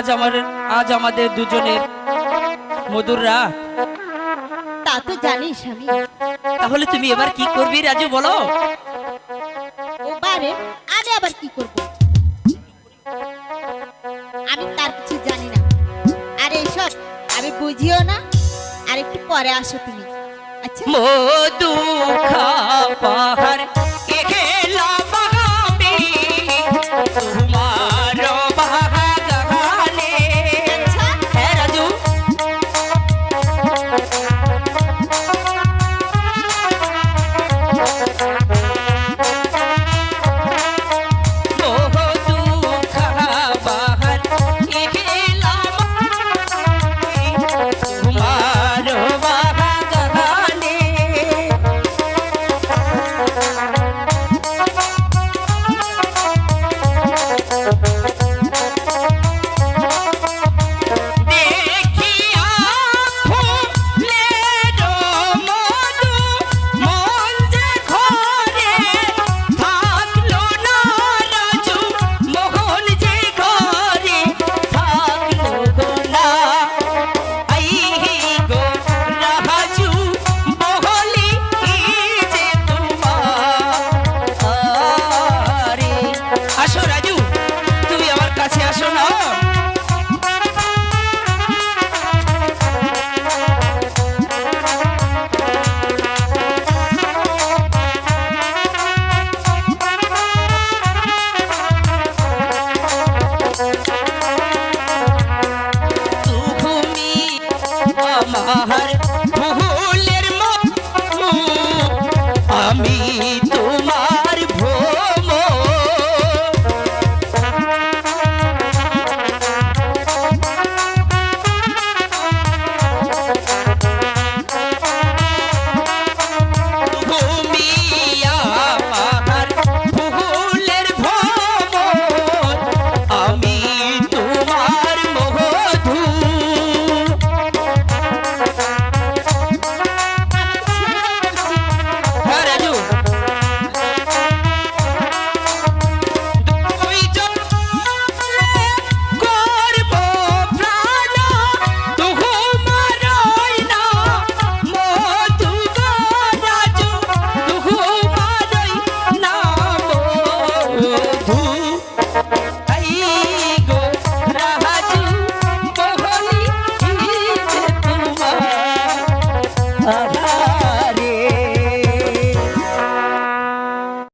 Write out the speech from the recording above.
আজ আমার আজ আমাদের দুজনের মধুর রাত। তা তো জানিস আমি। তাহলে তুমি এবার কি করবি রাজু বলো? ওবারে আমি আবার কি করব? আমি তার কিছু জানি না। আর এইসব আমি বুঝিও না। আর একটু পরে আসো তুমি। আচ্ছা। মধু খা পাহাড় আমার ভুলের মতো। আমি তোমার